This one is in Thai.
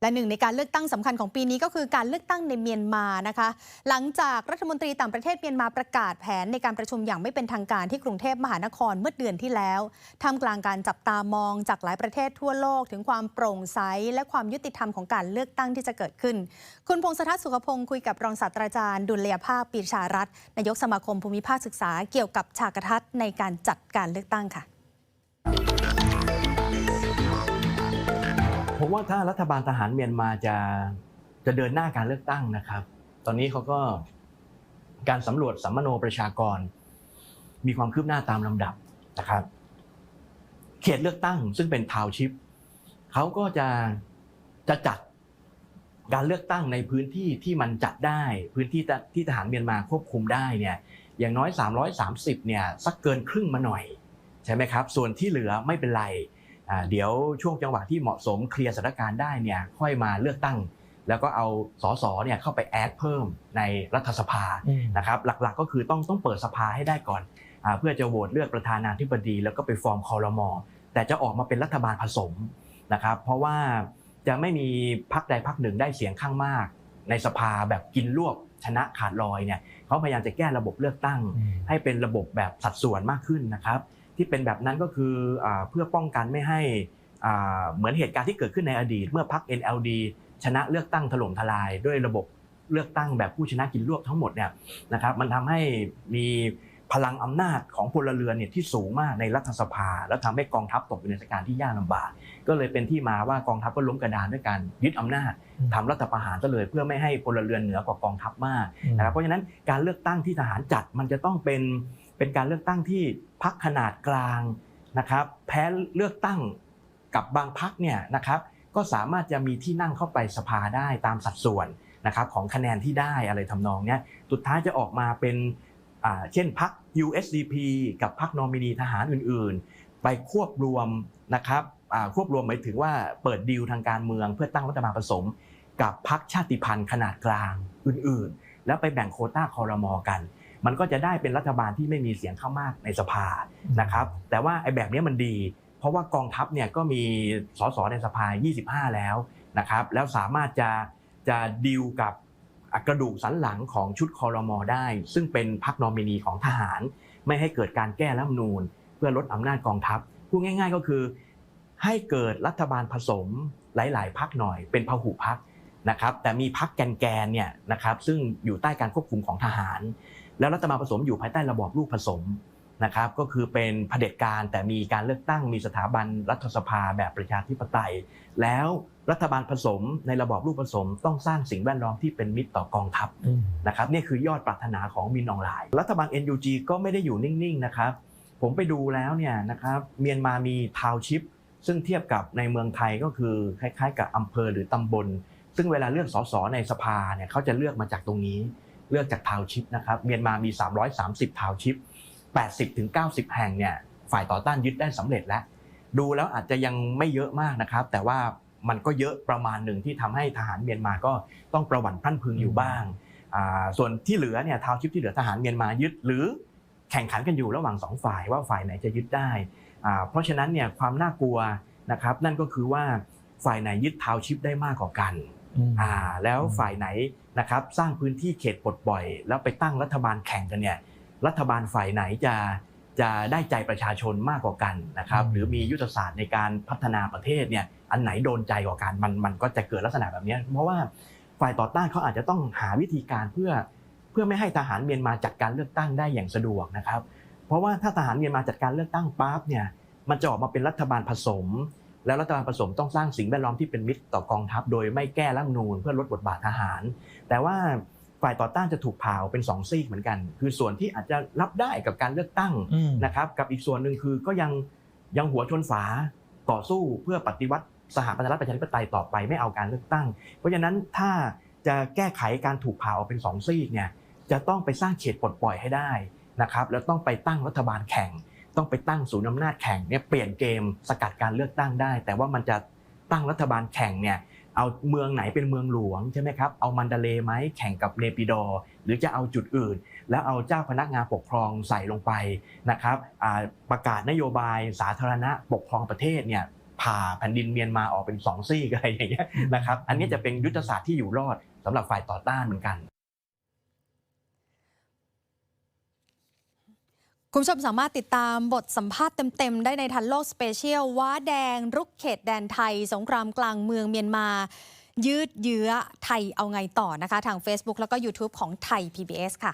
และหนึ่งในการเลือกตั้งสำคัญของปีนี้ก็คือการเลือกตั้งในเมียนมานะคะ หลังจากรัฐมนตรีต่างประเทศเมียนมาประกาศแผนในการประชุมอย่างไม่เป็นทางการที่กรุงเทพมหานครเมื่อเดือนที่แล้วท่ามกลางการจับตามองจากหลายประเทศทั่วโลก ถึงความโปร่งใสและความยุติธรรมของการเลือกตั้งที่จะเกิดขึ้น คุณพงศธรสุขพงศ์คุยกับรองศาสตราจารย์ ดุลยภาพปีชารัตน์นายกสมาคมภูมิภาคศึกษาเกี่ยวกับฉากทัศน์ในการจัดการเลือกตั้งค่ะ ผมว่าถ้ารัฐบาลทหารเมียนมาจะจะเดินหน้าการเลือกตั้งนะครับ ตอนนี้เขาก็การสำรวจสัมมโนประชากร มีความคืบหน้าตามลำดับนะครับ เขตเลือกตั้งซึ่งเป็นทาวชิพเขาก็จะจะจัดการเลือกตั้งในพื้นที่ที่มันจัดได้พื้นที่ที่ทหารเมียนมาควบคุมได้เนี่ยอย่างน้อย 330เนี่ยสักเกินครึ่งมาหน่อย ใช่ไหมครับ ส่วนที่เหลือไม่เป็นไร เดี๋ยวช่วงจังหวะที่เหมาะสมเคลียร์สถานการณ์ได้เนี่ยค่อยมาเลือกตั้ง แล้วก็เอาสสเนี่ยเข้าไปแอดเพิ่มในรัฐสภานะครับหลักๆก็คือต้องต้องเปิดสภาให้ได้ก่อนอาเพื่อจะโหวตเลือกประธานาธิบดี แล้วก็ไปฟอร์มคอรมอแต่จะออกมาเป็นรัฐบาลผสมนะครับเพราะว่าจะไม่มีพักใดพักหนึ่งได้เสียงข้างมาก ในสภาแบบกินรวบชนะขาดลอยเนี่ยเขาพยายามจะแก้ระบบเลือกตั้ง ให้เป็นระบบแบบสัดส่วนมากขึ้นนะครับ ที่เป็นแบบนั้นก็คือเพื่อป้องกันไม่ให้เหมือนเหตุการณ์ที่เกิดขึ้นในอดีต เมื่อพรรค NLD ชนะเลือกตั้งถล่มทลายด้วยระบบเลือกตั้งแบบผู้ชนะกินรวบทั้งหมดเนี่ยนะครับมันทำให้มีพลังอำนาจของพลเรือนเนี่ยที่สูงมากในรัฐสภา แล้วทำให้กองทัพตกอยู่ในสถานการณ์ที่ยากลำบากก็เลยเป็นที่มาว่ากองทัพก็ล้มกระดานด้วยการยึดอำนาจทำรัฐประหารซะเลย เพื่อไม่ให้พลเรือนเหนือกว่ากองทัพมากนะครับเพราะฉะนั้นการเลือกตั้งที่ทหารจัดมันจะต้องเป็น เป็นการเลือกตั้งที่พักขนาดกลางนะครับ แพ้เลือกตั้งกับบางพักเนี่ยนะครับ ก็สามารถจะมีที่นั่งเข้าไปสภาได้ตามสัดส่วนนะครับของคะแนนที่ได้อะไรทำนองเนี้ยสุดท้ายจะออกมาเป็นเช่นพัก USDP กับพักนอมินีทหารอื่นๆ ไปควบรวมนะครับควบรวมหมายถึงว่าเปิดดีลทางการเมืองเพื่อตั้งรัฐบาลผสม กับพักชาติพันธุ์ขนาดกลางอื่นๆ แล้วไปแบ่งโคต้าคอรมอกัน มันก็จะได้เป็นรัฐบาลที่ไม่มีเสียงข้างมากในสภานะครับแต่ว่าไอ้แบบนี้มันดี เพราะว่ากองทัพเนี่ยก็มีสสในสภา 25 แล้วนะครับแล้วสามารถจะจะดีลกับกระดูกสันหลังของชุดคอรมอได้ ซึ่งเป็นพรรคนอมินีของทหาร ไม่ให้เกิดการแก้รัฐมนูญเพื่อลดอำนาจกองทัพพูดง่าย ๆ ก็คือ ให้เกิดรัฐบาลผสมหลาย ๆพักหน่อย เป็นพหุพักนะครับแต่มีพักแกนๆเนี่ยนะครับซึ่งอยู่ใต้การควบคุมของทหาร แล้วรัฐบาลผสมอยู่ภายใต้ระบอบลูกผสมนะครับก็คือเป็นเผด็จการแต่มีการเลือกตั้งมีสถาบันรัฐสภาแบบประชาธิปไตย แล้วรัฐบาลผสมในระบอบลูกผสม ต้องสร้างสิ่งแวดล้อมที่เป็นมิตรต่อกองทัพนะครับนี่คือยอดปรารถนาของมินอองหลายรัฐบาล NUG ก็ไม่ได้อยู่นิ่งๆนะครับผมไปดูแล้วเนี่ยนะครับเมียนมามีทาวน์ชิพซึ่งเทียบกับในเมืองไทยก็คือคล้ายๆ กับอำเภอหรือตำบล ซึ่งเวลาเลือกสสในสภาเนี่ยเขาจะเลือกมาจากตรงนี้ เลือกจากทาวน์ชิพนะครับเมียนมามี 330ทาวน์ชิพ80ถึง90 แห่งเนี่ยฝ่ายต่อต้านยึดได้สำเร็จแล้ว ดูแล้วอาจจะยังไม่เยอะมากนะครับ แต่ว่ามันก็เยอะประมาณหนึ่งที่ทำให้ทหารเมียนมาก็ต้องประวัติพรั่นพรึงอยู่บ้างอ่าส่วนที่เหลือเนี่ยทาวน์ชิพที่เหลือทหารเมียนมายึดหรือแข่งขันกันอยู่ระหว่างสองฝ่ายว่าฝ่ายไหนจะยึดได้อ่าเพราะฉะนั้นเนี่ยความน่ากลัวนะครับนั่นก็คือว่าฝ่ายไหนยึดทาวน์ชิพได้มากกว่ากัน อ่าแล้วฝ่ายไหนนะครับสร้างพื้นที่เขตปลดปล่อย แล้วไปตั้งรัฐบาลแข่งกันเนี่ยรัฐบาลฝ่ายไหนจะจะได้ใจประชาชนมากกว่ากันนะครับอืมหรือมียุทธศาสตร์ในการพัฒนาประเทศเนี่ยอันไหนโดนใจกว่ากันมันมันก็จะเกิดลักษณะแบบเนี้ยเพราะว่าฝ่ายต่อต้านเขาอาจจะต้องหาวิธีการเพื่อเพื่อไม่ให้ทหารเมียนมาจัดการเลือกตั้งได้อย่างสะดวกนะครับ เพราะว่าถ้าทหารเมียนมาจัดการเลือกตั้งปั๊บเนี่ยมันจะออกมาเป็นรัฐบาลผสม แล้วรัฐบาลผสมต้องสร้างสิ่งแวดล้อมที่เป็นมิตรต่อกองทัพ โดยไม่แก้รัฐธรรมนูญเพื่อลดบทบาททหาร แต่ว่าฝ่ายต่อต้านจะถูกผ่าออกเป็นสองซีกเหมือนกัน คือส่วนที่อาจจะรับได้กับการเลือกตั้งนะครับกับอีกส่วนหนึ่งคือก็ยังยังหัวชนฝาต่อสู้เพื่อปฏิวัติสหพันธรัฐประชาธิปไตยต่อไปไม่เอาการเลือกตั้ง เพราะฉะนั้นถ้าจะแก้ไขการถูกผ่าออกเป็นสองซีกเนี่ยจะต้องไปสร้างเขตปลดปล่อยให้ได้นะครับแล้วต้องไปตั้งรัฐบาลแข่ง ต้องไปตั้งศูนย์อำนาจแข่งเนี่ยเปลี่ยนเกมสกัดการเลือกตั้งได้ แต่ว่ามันจะตั้งรัฐบาลแข่งเนี่ยเอาเมืองไหนเป็นเมืองหลวงใช่ไหมครับเอามันดาเลไหมแข่งกับเนปิดอร์หรือจะเอาจุดอื่น แล้วเอาเจ้าพนักงานปกครองใส่ลงไปนะครับประกาศนโยบายสาธารณะปกครองประเทศเนี่ยผ่าแผ่นดินเมียนมาออกเป็นสองซี่อะไรอย่างเงี้ยนะครับอันนี้จะเป็นยุทธศาสตร์ที่อยู่รอดสำหรับฝ่ายต่อต้านเหมือนกัน คุณผู้ชมสามารถติดตามบทสัมภาษณ์เต็ม ๆ ได้ในทันโลกสเปเชียลว้าแดง รุกเขตแดนไทย สงครามกลางเมืองเมียนมา ยืดเยื้อไทยเอาไงต่อนะคะ ทาง Facebook แล้วก็ YouTube ของไทย PBS ค่ะ